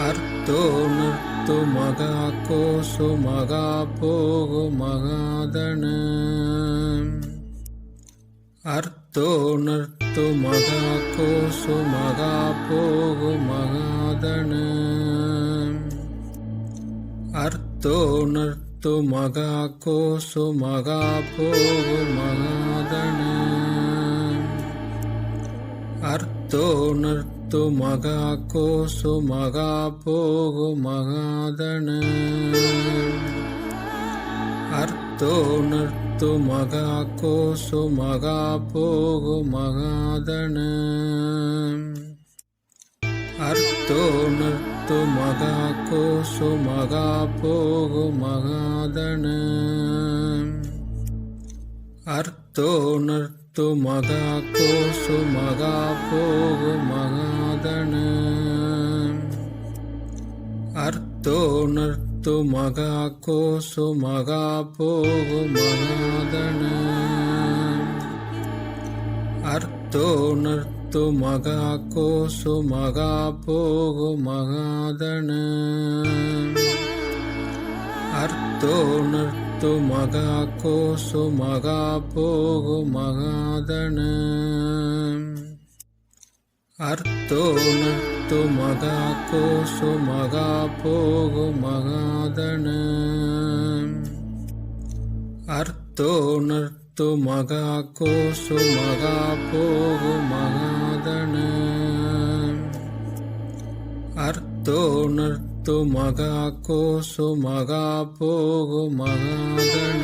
அர்த்தோ நர்த்தோ மகா கோஷோ மகா போகோ மகாதன. அர்த்தோ நர்த்தோ மகா கோஷோ மகா போகோ மகாதன. அர்த்தோ நர்த்தோ மகா கோஷோ மகா போகோ மகாதன. அர்த்தோ நர்த்தோ ನರ್ತು ಮಗ ಕೋಸು ಮಗ ಪೋಗು ಮಗಾದನ ಅರ್ಥೋ ನರ್ತು ಮಗ ಕೋಸು ಮಗ ಪೋಗು ಮಗಾದನ ಅರ್ಥೋ ನರ್ತು ಮಗ ಕೋಸು ಮಗ ಪೋಗು ಮಗಾದನ ಅರ್ಥೋ ನರ್ತು மத்து மதா கோசு மதா போகு மகாதன. அர்த்தோ நர்த்து மகா கோசு மகா போகு மகாதன. அர்த்தோ நர்த்து மகா கோசு மகா போகு மகாதன. அர்த்தோ நர்த்து ನರ್ತು ಮಗ ಕೋಸು ಮಗ ಪೋಗು ಮಗಾದನ ಅರ್ಥೋ ನರ್ತು ಮಗ ಕೋಸು ಮಗ ಪೋಗು ಮಗಾದನ ಅರ್ಥೋ ನರ್ತು ಮಗ ಕೋಸು ಮಗ ಪೋಗು அர்த்தோ நர்த்தோ மகா கோசோ மகா போகோ மகாகண.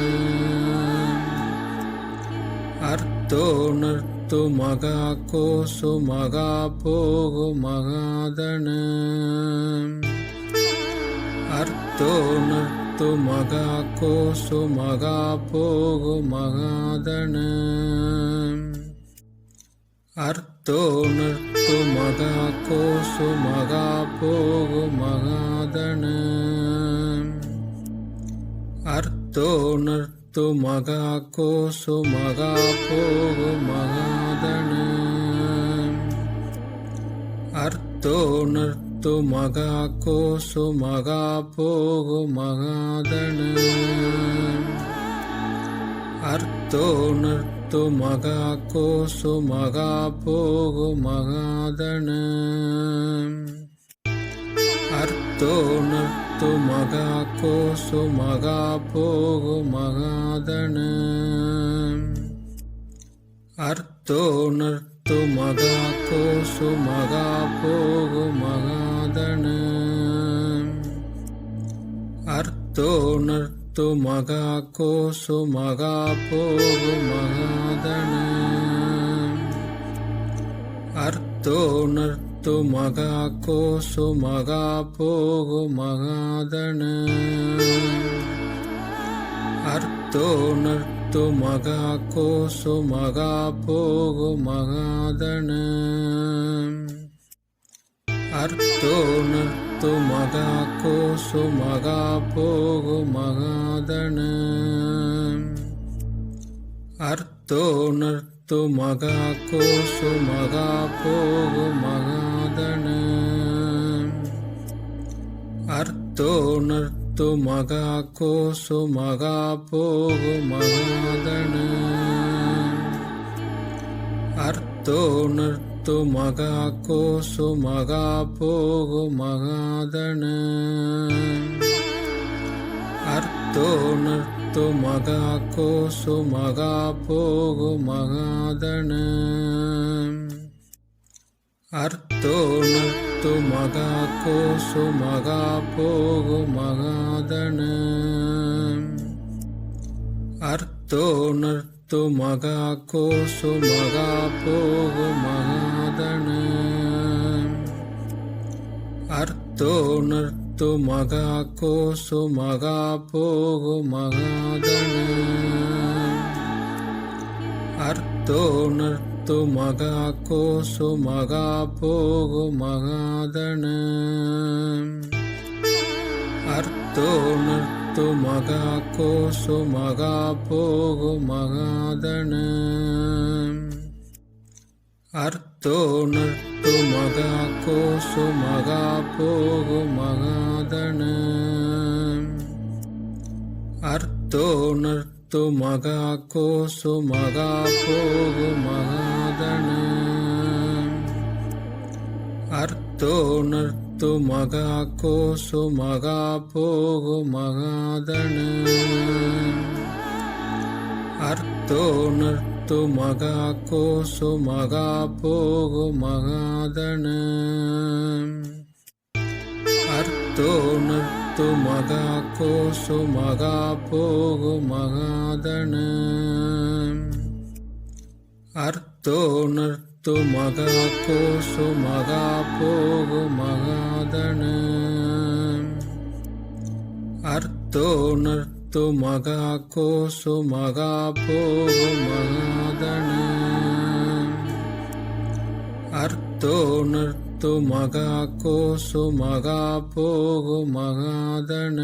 அர்த்தோ நர்த்தோ மகா கோசோ மகா போகோ மகாதன. அர்த்தோ நர்த்தோ மகா கோசோ மகா போகோ மகாதன. அர்த்தோ நர்த்தோ மகா கோசு மகா போகு மகாதன. அர்த்தோ நர்த்து மகா கோசு மகா போகு மகாதன. அர்த்தோ நர்த்து மகா கோசு மகா போகு மகாதன. ಅರ್ಥೋನರ್ತು ಮಗ ಕೋಸು ಮಗ ಪೋಗು ಮಗಾದಣ ಅರ್ಥೋನರ್ತು ಮಗ ಕೋಸು ಮಗ ಪೋಗು ಮಗಾದಣ ಅರ್ಥೋನರ್ತು ಮಗ ಕೋಸು ಮಗ ಪೋಗು ಮಗಾದಣ ಅರ್ಥೋನರ್ತು तो मगा कोसो मगा पोगु मगादन अर्थो नर्तो मगा कोसो मगा पोगु मगादन अर्थो नर्तो मगा कोसो मगा पोगु मगादन अर्थो नर्तो ನರ್ತು ಮಗ ಕೋಸು ಮಗ ಪೋಗು ಮಗಾದನ ಅರ್ಥೋ ನರ್ತು ಮಗ ಕೋಸು ಮಗ ಪೋಗು ಮಗಾದನ ಅರ್ಥೋ ನರ್ತು ಮಗ ಕೋಸು ಮಗ ಪೋಗು ಮಗಾದನ ಅರ್ಥೋ ನರ್ತು ಮಗ ಕೋಸು ಮಗ ಪೋಗು ಮಗಾದನ ಅರ್ಥೋ ನರ್ತು ಮಗ ಕೋಸು ಮಗ ಪೋಗು ಮಗಾದನ ಅರ್ಥೋ ನರ್ತು ಮಗ ಕೋಸು ಮಗ ಪೋಗು ಮಗಾದನ ಅರ್ಥೋ ನರ್ತು ಮಗ ಕೋಸು ಮಗ ಪೋಗು மதன அர்த்தோ நர்த்து மகா கோசு மகா போகு மகாதன? அர்த்தோ நர்த்து மகா கோசு மகா போகு மகாதன? அர்த்தோ நர்த்து ತು ಮಗ ಕೋಸು ಮಗ ಪೋಗು ಮಗಾದಣ ನರ್ತೋ ನರ್ತು ಮಗ ಕೋಸು ಮಗ ಪೋಗು ಮಗಾದಣ ಅರ್ಥೋ ನರ್ತು ಮಗ ಕೋಸು ಮಗ ಪೋಗು ಮಗಾದಣ ಅರ್ಥೋ ನರ್ತು ಮಗ ಕೋಸು ಮಗ ಪೋಗು ಮಗಾದಣ ಅರ್ಥೋ ನರ್ತು ತು ಮಗ ಕೋಸು ಮಗ ಪೋಗು ಮಗಾದಣ ಅರ್ಥೋ ನತ್ತು ಮಗ ಕೋಸು ಮಗ ಪೋಗು ಮಗಾದಣ ಅರ್ಥೋ ನರ್ತು ಮಗ ಕೋಸು ಮಗ ಪೋಗು ಮಗಾದಣ ಅರ್ಥೋ ನರ್ತು ಮತ್ತು ಮಗ ಕೋಸು ಮಗ ಪೋ ಮಗದಣ ಅರ್ಥೋ ನರ್ತು ಮಗ ಕೋಸು ಮಗ ಪೋಗು ಮಗದಣ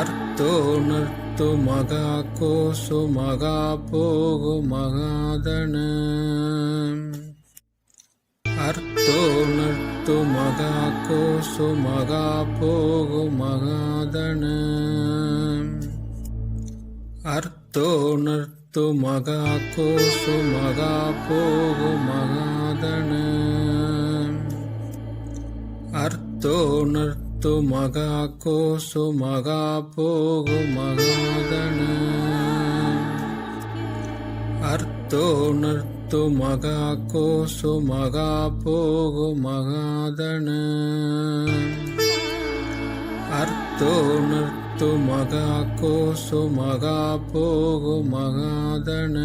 ಅರ್ಥೋ ನರ್ತು ಮಗ ಕೋಸು ಮಗ ಪೋಗು ಮಗದಣ ಅರ್ಥೋ ನರ್ತು ತು ಮಗ ಕೋಸು ಮಗ ಪೋಗು ಮಗಾದಣ ಅರ್ಥೋ ನರ್ತು ಮಗ ಕೋಸು ಮಗ ಪೋಗು ಮಗಾದಣ ಅರ್ಥೋ ನರ್ತು ಮಗ ಕೋಸು ಮಗ ಪೋಗು ಮಗಾದಣ ಅರ್ಥೋ ನರ್ತು ತು ಮಗ ಕೋಸು ಮಗ ಪೋಗು ಮಗಾದಣ ಅರ್ಥೋ ನರ್ತು ಮಗ ಕೋಸು ಮಗ ಪೋಗು ಮಗಾದಣ